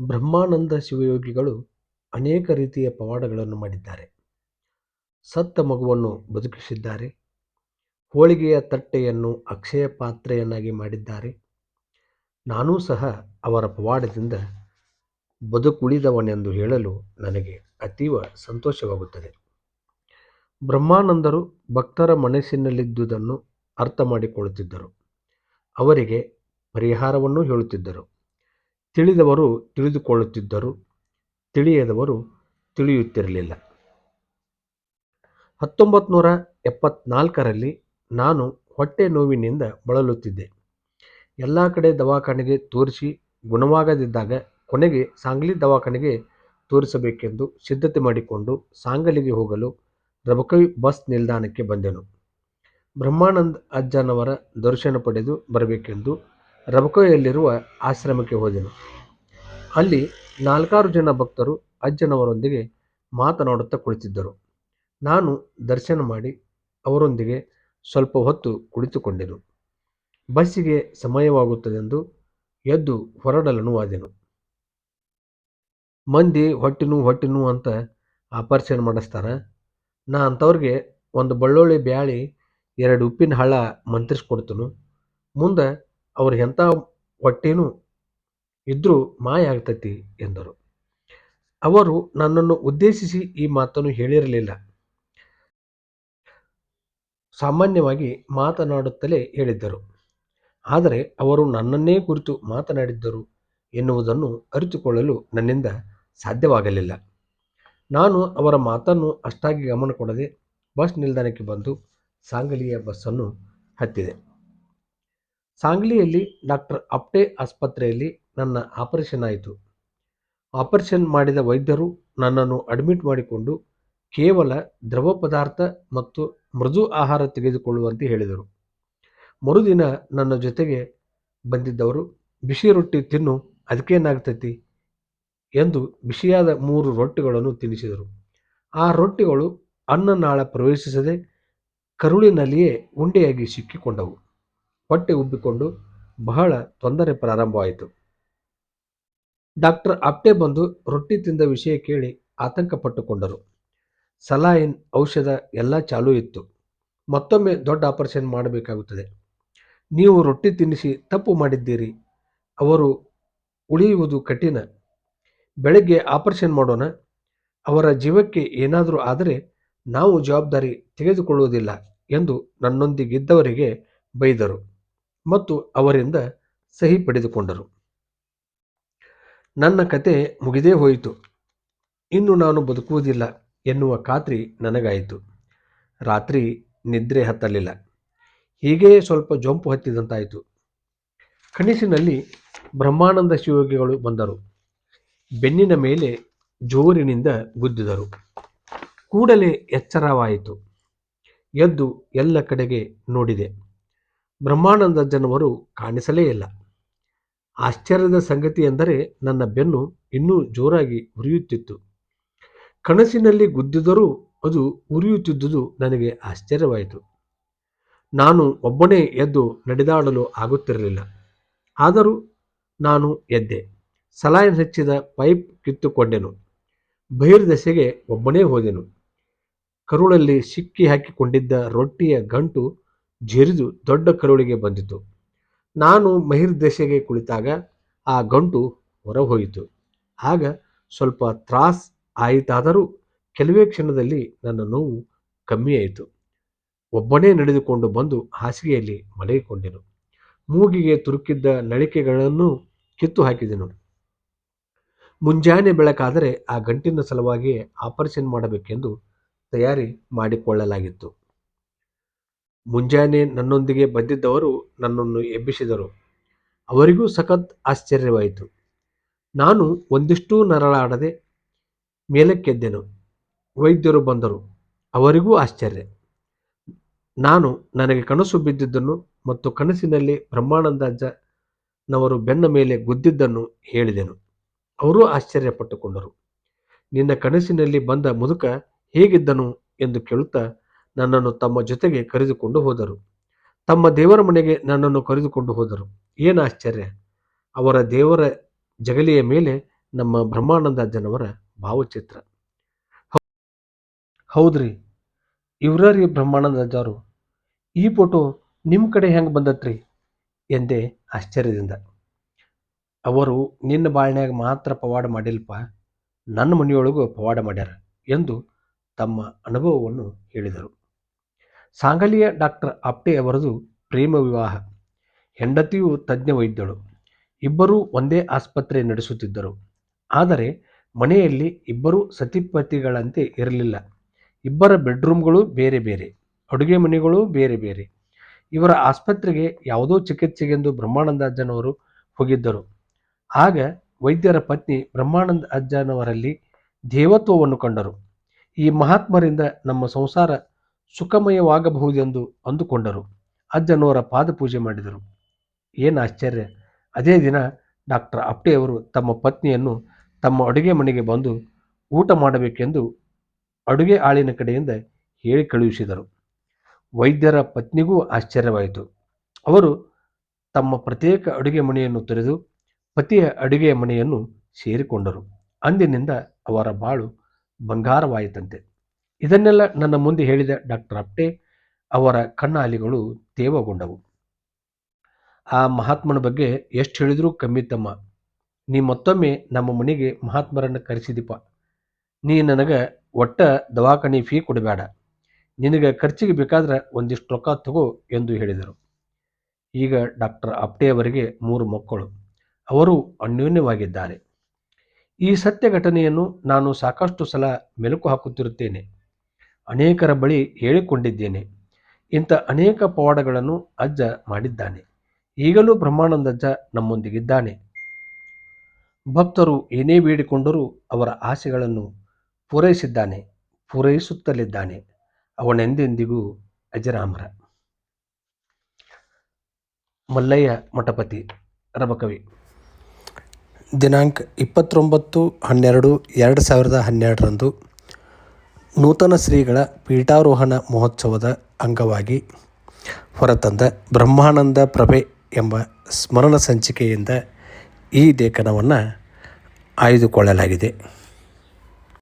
ಬ್ರಹ್ಮಾನಂದ ಶಿವಯೋಗಿಗಳು ಅನೇಕ ರೀತಿಯ ಪವಾಡಗಳನ್ನು ಮಾಡಿದ್ದಾರೆ. ಸತ್ತ ಮಗುವನ್ನು ಬದುಕಿಸಿದ್ದಾರೆ. ಹೋಳಿಗೆಯ ತಟ್ಟೆಯನ್ನು ಅಕ್ಷಯ ಪಾತ್ರೆಯನ್ನಾಗಿ ಮಾಡಿದ್ದಾರೆ. ನಾನೂ ಸಹ ಅವರ ಪವಾಡದಿಂದ ಬದುಕುಳಿದವನೆಂದು ಹೇಳಲು ನನಗೆ ಅತೀವ ಸಂತೋಷವಾಗುತ್ತದೆ. ಬ್ರಹ್ಮಾನಂದರು ಭಕ್ತರ ಮನಸ್ಸಿನಲ್ಲಿದ್ದುದನ್ನು ಅರ್ಥ ಮಾಡಿಕೊಳ್ಳುತ್ತಿದ್ದರು. ಅವರಿಗೆ ಪರಿಹಾರವನ್ನು ಹೇಳುತ್ತಿದ್ದರು. ತಿಳಿದವರು ತಿಳಿದುಕೊಳ್ಳುತ್ತಿದ್ದರು, ತಿಳಿಯದವರು ತಿಳಿಯುತ್ತಿರಲಿಲ್ಲ. ಹತ್ತೊಂಬತ್ತು ನೂರ ಎಪ್ಪತ್ನಾಲ್ಕರಲ್ಲಿ ನಾನು ಹೊಟ್ಟೆ ನೋವಿನಿಂದ ಬಳಲುತ್ತಿದ್ದೆ. ಎಲ್ಲ ಕಡೆ ದವಾಖಾನೆಗೆ ತೋರಿಸಿ ಗುಣವಾಗದಿದ್ದಾಗ ಕೊನೆಗೆ ಸಾಂಗ್ಲಿ ದವಾಖಾನೆಗೆ ತೋರಿಸಬೇಕೆಂದು ಸಿದ್ಧತೆ ಮಾಡಿಕೊಂಡು ಸಾಂಗಲಿಗೆ ಹೋಗಲು ರಬಕವಿ ಬಸ್ ನಿಲ್ದಾಣಕ್ಕೆ ಬಂದೆನು. ಬ್ರಹ್ಮಾನಂದ್ ಅಜ್ಜನವರ ದರ್ಶನ ಪಡೆದು ಬರಬೇಕೆಂದು ರಬಕವಿಯಲ್ಲಿರುವ ಆಶ್ರಮಕ್ಕೆ ಹೋದೆನು. ಅಲ್ಲಿ ನಾಲ್ಕಾರು ಜನ ಭಕ್ತರು ಅಜ್ಜನವರೊಂದಿಗೆ ಮಾತನಾಡುತ್ತಾ ಕುಳಿತಿದ್ದರು. ನಾನು ದರ್ಶನ ಮಾಡಿ ಅವರೊಂದಿಗೆ ಸ್ವಲ್ಪ ಹೊತ್ತು ಕುಳಿತುಕೊಂಡೆನು. ಬಸ್ಸಿಗೆ ಸಮಯವಾಗುತ್ತದೆಂದು ಎದ್ದು ಹೊರಡಲನುವಾದೆನು ಮಂದಿ ಹೊಟ್ಟೆನು ಹೊಟ್ಟೆನು ಅಂತ ಆಪರೇಷನ್ ಮಾಡಿಸ್ತಾರ. ನಾ ಅಂಥವ್ರಿಗೆ ಒಂದು ಬಳ್ಳೊಳ್ಳಿ ಬ್ಯಾಳಿ, ಎರಡು ಉಪ್ಪಿನ ಹಳ್ಳ ಮಂತ್ರಿಸ್ಕೊಡ್ತನು. ಮುಂದೆ ಅವ್ರ ಎಂಥ ಹೊಟ್ಟೆನೂ ಇದ್ದರೂ ಮಾಯ ಆಗ್ತೈತಿ ಎಂದರು. ಅವರು ನನ್ನನ್ನು ಉದ್ದೇಶಿಸಿ ಈ ಮಾತನ್ನು ಹೇಳಿರಲಿಲ್ಲ. ಸಾಮಾನ್ಯವಾಗಿ ಮಾತನಾಡುತ್ತಲೇ ಹೇಳಿದ್ದರು. ಆದರೆ ಅವರು ನನ್ನನ್ನೇ ಕುರಿತು ಮಾತನಾಡಿದ್ದರು ಎನ್ನುವುದನ್ನು ಅರಿತುಕೊಳ್ಳಲು ನನ್ನಿಂದ ಸಾಧ್ಯವಾಗಲಿಲ್ಲ. ನಾನು ಅವರ ಮಾತನ್ನು ಅಷ್ಟಾಗಿ ಗಮನ ಕೊಡದೆ ಬಸ್ ನಿಲ್ದಾಣಕ್ಕೆ ಬಂದು ಸಾಂಗಲಿಯ ಬಸ್ಸನ್ನು ಹತ್ತಿದೆ. ಸಾಂಗ್ಲಿಯಲ್ಲಿ ಡಾಕ್ಟರ್ ಅಪ್ಟೆ ಆಸ್ಪತ್ರೆಯಲ್ಲಿ ನನ್ನ ಆಪರೇಷನ್ ಆಯಿತು. ಆಪರೇಷನ್ ಮಾಡಿದ ವೈದ್ಯರು ನನ್ನನ್ನು ಅಡ್ಮಿಟ್ ಮಾಡಿಕೊಂಡು ಕೇವಲ ದ್ರವ ಪದಾರ್ಥ ಮತ್ತು ಮೃದು ಆಹಾರ ತೆಗೆದುಕೊಳ್ಳುವಂತೆ ಹೇಳಿದರು. ಮರುದಿನ ನನ್ನ ಜೊತೆಗೆ ಬಂದಿದ್ದವರು, ಬಿಸಿ ರೊಟ್ಟಿ ತಿನ್ನು ಅದಕ್ಕೇನಾಗ್ತೈತಿ ಎಂದು ಬಿಸಿಯಾದ ಮೂರು ರೊಟ್ಟಿಗಳನ್ನು ತಿನ್ನಿಸಿದರು ಆ ರೊಟ್ಟಿಗಳು ಅನ್ನನಾಳ ಪ್ರವೇಶಿಸದೆ ಕರುಳಿನಲ್ಲಿಯೇ ಉಂಡೆಯಾಗಿ ಸಿಕ್ಕಿಕೊಂಡವು. ಹೊಟ್ಟೆ ಉಬ್ಬಿಕೊಂಡು ಬಹಳ ತೊಂದರೆ ಪ್ರಾರಂಭವಾಯಿತು. ಡಾಕ್ಟರ್ ಅಪ್ಟೆ ಬಂದು ರೊಟ್ಟಿ ತಿಂದ ವಿಷಯ ಕೇಳಿ ಆತಂಕ ಪಟ್ಟುಕೊಂಡರು ಸಲಾಯಿನ್ ಔಷಧ ಎಲ್ಲ ಚಾಲೂ ಇತ್ತು. ಮತ್ತೊಮ್ಮೆ ದೊಡ್ಡ ಆಪರೇಷನ್ ಮಾಡಬೇಕಾಗುತ್ತದೆ. ನೀವು ರೊಟ್ಟಿ ತಿನ್ನಿಸಿ ತಪ್ಪು ಮಾಡಿದ್ದೀರಿ. ಅವರು ಉಳಿಯುವುದು ಕಠಿಣ. ಬೆಳಗ್ಗೆ ಆಪರೇಷನ್ ಮಾಡೋಣ. ಅವರ ಜೀವಕ್ಕೆ ಏನಾದರೂ ಆದರೆ ನಾವು ಜವಾಬ್ದಾರಿ ತೆಗೆದುಕೊಳ್ಳುವುದಿಲ್ಲ ಎಂದು ನನ್ನೊಂದಿಗಿದ್ದವರಿಗೆ ಬೈದರು. ಮತ್ತು ಅವರಿಂದ ಸಹಿ ಪಡೆದುಕೊಂಡರು ನನ್ನ ಕತೆ ಮುಗಿದೇ ಹೋಯಿತು. ಇನ್ನು ನಾನು ಬದುಕುವುದಿಲ್ಲ ಎನ್ನುವ ಖಾತ್ರಿ ನನಗಾಯಿತು. ರಾತ್ರಿ ನಿದ್ರೆ ಹತ್ತಲಿಲ್ಲ. ಹೀಗೆಯೇ ಸ್ವಲ್ಪ ಜೊಂಪು ಹತ್ತಿದಂತಾಯಿತು. ಕನಸಿನಲ್ಲಿ ಬ್ರಹ್ಮಾನಂದ ಶಿವಯೋಗಿಗಳು ಬಂದರು. ಬೆನ್ನಿನ ಮೇಲೆ ಜೋರಿನಿಂದ ಗುದ್ದಿದರು. ಕೂಡಲೇ ಎಚ್ಚರವಾಯಿತು. ಎದ್ದು ಎಲ್ಲ ಕಡೆಗೆ ನೋಡಿದೆ. ಬ್ರಹ್ಮಾನಂದ ಜನವರು ಕಾಣಿಸಲೇ ಇಲ್ಲ. ಆಶ್ಚರ್ಯದ ಸಂಗತಿ ಎಂದರೆ ನನ್ನ ಬೆನ್ನು ಇನ್ನೂ ಜೋರಾಗಿ ಉರಿಯುತ್ತಿತ್ತು. ಕನಸಿನಲ್ಲಿ ಗುದ್ದಿದರೂ ಅದು ಉರಿಯುತ್ತಿದ್ದುದು ನನಗೆ ಆಶ್ಚರ್ಯವಾಯಿತು. ನಾನು ಒಬ್ಬನೇ ಎದ್ದು ನಡೆದಾಡಲು ಆಗುತ್ತಿರಲಿಲ್ಲ. ಆದರೂ ನಾನು ಎದ್ದೆ. ಸಲಾಯನ್ ಹಚ್ಚಿದ ಪೈಪ್ ಕಿತ್ತುಕೊಂಡೆನು. ಬಹಿರ್ದೆಸೆಗೆ ಒಬ್ಬನೇ ಹೋದೆನು. ಕರುಳಲ್ಲಿ ಸಿಕ್ಕಿ ಹಾಕಿಕೊಂಡಿದ್ದ ರೊಟ್ಟಿಯ ಗಂಟು ಜರಿದು ದೊಡ್ಡ ಕರುಳಿಗೆ ಬಂದಿತು. ನಾನು ಮಹಿರ್ದೆಸೆಗೆ ಕುಳಿತಾಗ ಆ ಗಂಟು ಹೊರಹೋಯಿತು. ಆಗ ಸ್ವಲ್ಪ ತ್ರಾಸ್ ಆಯಿತಾದರೂ ಕೆಲವೇ ಕ್ಷಣದಲ್ಲಿ ನನ್ನ ನೋವು ಕಮ್ಮಿಯಾಯಿತು. ಒಬ್ಬನೇ ನಡೆದುಕೊಂಡು ಬಂದು ಹಾಸಿಗೆಯಲ್ಲಿ ಮಲಗಿಕೊಂಡೆನು. ಮೂಗಿಗೆ ತುರುಕಿದ್ದ ನಳಿಕೆಗಳನ್ನು ಕಿತ್ತು ಹಾಕಿದೆನು. ಮುಂಜಾನೆ ಬೆಳಕಾದರೆ ಆ ಗಂಟಿನ ಸಲುವಾಗಿ ಆಪರೇಷನ್ ಮಾಡಬೇಕೆಂದು ತಯಾರಿ ಮಾಡಿಕೊಳ್ಳಲಾಗಿತ್ತು. ಮುಂಜಾನೆ ನನ್ನೊಂದಿಗೆ ಬಂದಿದ್ದವರು ನನ್ನನ್ನು ಎಬ್ಬಿಸಿದರು. ಅವರಿಗೂ ಸಖತ್ ಆಶ್ಚರ್ಯವಾಯಿತು. ನಾನು ಒಂದಿಷ್ಟೂ ನರಳಾಡದೆ ಮೇಲಕ್ಕೆದ್ದೆನು. ವೈದ್ಯರು ಬಂದರು. ಅವರಿಗೂ ಆಶ್ಚರ್ಯ. ನಾನು ನನಗೆ ಕನಸು ಬಿದ್ದಿದ್ದನ್ನು ಮತ್ತು ಕನಸಿನಲ್ಲಿ ಬ್ರಹ್ಮಾನಂದಾಜನವರು ಬೆನ್ನ ಮೇಲೆ ಗುದ್ದಿದ್ದನ್ನು ಹೇಳಿದೆನು. ಅವರೂ ಆಶ್ಚರ್ಯಪಟ್ಟುಕೊಂಡರು. ನಿನ್ನ ಕನಸಿನಲ್ಲಿ ಬಂದ ಮುದುಕ ಹೇಗಿದ್ದನು ಎಂದು ಕೇಳುತ್ತಾ ನನ್ನನ್ನು ತಮ್ಮ ಜೊತೆಗೆ ಕರೆದುಕೊಂಡು ಹೋದರು. ತಮ್ಮ ದೇವರ ಮನೆಗೆ ನನ್ನನ್ನು ಕರೆದುಕೊಂಡು ಹೋದರು. ಏನು ಆಶ್ಚರ್ಯ! ಅವರ ದೇವರ ಜಗಲಿಯ ಮೇಲೆ ನಮ್ಮ ಬ್ರಹ್ಮಾನಂದ ಅಜ್ಜನವರ ಭಾವಚಿತ್ರ. ಹೌದ್ರಿ ಇವ್ರಿ ಬ್ರಹ್ಮಾನಂದ ಜಾರು ಈ ಫೋಟೋ ನಿಮ್ಮ ಕಡೆ ಹೆಂಗೆ ಬಂದತ್ರಿ? ಎಂದೇ ಆಶ್ಚರ್ಯದಿಂದ. ಅವರು, ನಿನ್ನ ಬಾಳ್ನ್ಯಾಗ ಮಾತ್ರ ಪವಾಡ ಮಾಡಿಲ್ಪ, ನನ್ನ ಮನೆಯೊಳಗೂ ಪವಾಡ ಮಾಡ್ಯಾರ, ಎಂದು ತಮ್ಮ ಅನುಭವವನ್ನು ಹೇಳಿದರು. ಸಾಂಗಲಿಯ ಡಾಕ್ಟರ್ ಆಪ್ಟೆ ಅವರದು ಪ್ರೇಮ ವಿವಾಹ. ಹೆಂಡತಿಯು ತಜ್ಞ ವೈದ್ಯಳು. ಇಬ್ಬರೂ ಒಂದೇ ಆಸ್ಪತ್ರೆ ನಡೆಸುತ್ತಿದ್ದರು. ಆದರೆ ಮನೆಯಲ್ಲಿ ಇಬ್ಬರೂ ಸತಿಪತಿಗಳಂತೆ ಇರಲಿಲ್ಲ. ಇಬ್ಬರ ಬೆಡ್ರೂಮ್ಗಳು ಬೇರೆ ಬೇರೆ, ಅಡುಗೆ ಮನೆಗಳು ಬೇರೆ ಬೇರೆ. ಇವರ ಆಸ್ಪತ್ರೆಗೆ ಯಾವುದೋ ಚಿಕಿತ್ಸೆಗೆಂದು ಬ್ರಹ್ಮಾನಂದ ಅಜ್ಜನವರು ಹೋಗಿದ್ದರು. ಆಗ ವೈದ್ಯರ ಪತ್ನಿ ಬ್ರಹ್ಮಾನಂದ ಅಜ್ಜನವರಲ್ಲಿ ದೇವತ್ವವನ್ನು ಕಂಡರು. ಈ ಮಹಾತ್ಮರಿಂದ ನಮ್ಮ ಸಂಸಾರ ಸುಖಮಯವಾಗಬಹುದೆಂದು ಅಂದುಕೊಂಡರು. ಅಜ್ಜನವರ ಪಾದಪೂಜೆ ಮಾಡಿದರು. ಏನು ಆಶ್ಚರ್ಯ. ಅದೇ ದಿನ ಡಾಕ್ಟರ್ ಅಪ್ಟೆಯವರು ತಮ್ಮ ಪತ್ನಿಯನ್ನು ತಮ್ಮ ಅಡುಗೆ ಮನೆಗೆ ಬಂದು ಊಟ ಮಾಡಬೇಕೆಂದು ಅಡುಗೆ ಆಳಿನ ಕಡೆಯಿಂದ ಹೇಳಿ ಕಳುಹಿಸಿದರು. ವೈದ್ಯರ ಪತ್ನಿಗೂ ಆಶ್ಚರ್ಯವಾಯಿತು. ಅವರು ತಮ್ಮ ಪ್ರತ್ಯೇಕ ಅಡುಗೆ ಮನೆಯನ್ನು ತೊರೆದು ಪತಿಯ ಅಡುಗೆಯ ಮನೆಯನ್ನು ಸೇರಿಕೊಂಡರು. ಅಂದಿನಿಂದ ಅವರ ಬಾಳು ಬಂಗಾರವಾಯಿತಂತೆ. ಇದನ್ನೆಲ್ಲ ನನ್ನ ಮುಂದೆ ಹೇಳಿದ ಡಾಕ್ಟರ್ ಅಪ್ಟೆ ಅವರ ಕಣ್ಣಾಲಿಗಳು ತೇವಗೊಂಡವು. ಆ ಮಹಾತ್ಮನ ಬಗ್ಗೆ ಎಷ್ಟು ಹೇಳಿದರೂ ಕಮ್ಮಿ ತಮ್ಮ. ನೀ ಮತ್ತೊಮ್ಮೆ ನಮ್ಮ ಮನೆಗೆ ಮಹಾತ್ಮರನ್ನು ಕರೆಸಿದಿಪ್ಪ ನೀ ನನಗೆ ಒಟ್ಟ ದವಾಖಾನೆ ಫೀ ಕೊಡಬೇಡ. ನಿನಗೆ ಖರ್ಚಿಗೆ ಬೇಕಾದ್ರೆ ಒಂದಿಷ್ಟು ರೊಕ್ಕ ತಗೋ ಎಂದು ಹೇಳಿದರು. ಈಗ ಡಾಕ್ಟರ್ ಅಪ್ಟೆಯವರಿಗೆ ಮೂರು ಮಕ್ಕಳು. ಅವರು ಅನ್ಯೋನ್ಯವಾಗಿದ್ದಾರೆ. ಈ ಸತ್ಯ ಘಟನೆಯನ್ನು ನಾನು ಸಾಕಷ್ಟು ಸಲ ಮೆಲುಕು ಹಾಕುತ್ತಿರುತ್ತೇನೆ. ಅನೇಕರ ಬಳಿ ಹೇಳಿಕೊಂಡಿದ್ದೇನೆ. ಇಂಥ ಅನೇಕ ಪವಾಡಗಳನ್ನು ಅಜ್ಜ ಮಾಡಿದ್ದಾನೆ. ಈಗಲೂ ಬ್ರಹ್ಮಾನಂದ ಅಜ್ಜ ನಮ್ಮೊಂದಿಗಿದ್ದಾನೆ. ಭಕ್ತರು ಏನೇ ಬೇಡಿಕೊಂಡರೂ ಅವರ ಆಸೆಗಳನ್ನು ಪೂರೈಸಿದ್ದಾನೆ, ಪೂರೈಸುತ್ತಲಿದ್ದಾನೆ. ಅವನೆಂದೆಂದಿಗೂ ಅಜರಾಮರ. ಮಲ್ಲಯ್ಯ ಮಠಪತಿ, ರಬಕವಿ. ದಿನಾಂಕ ಇಪ್ಪತ್ತೊಂಬತ್ತು ಹನ್ನೆರಡು ಎರಡು ಸಾವಿರದ ಹನ್ನೆರಡರಂದು ನೂತನ ಶ್ರೀಗಳ ಪೀಠಾರೋಹಣ ಮಹೋತ್ಸವದ ಅಂಗವಾಗಿ ಹೊರತಂದ ಬ್ರಹ್ಮಾನಂದ ಪ್ರಭೆ ಎಂಬ ಸ್ಮರಣ ಸಂಚಿಕೆಯಿಂದ ಈ ಲೇಖನವನ್ನು ಆಯ್ದುಕೊಳ್ಳಲಾಗಿದೆ.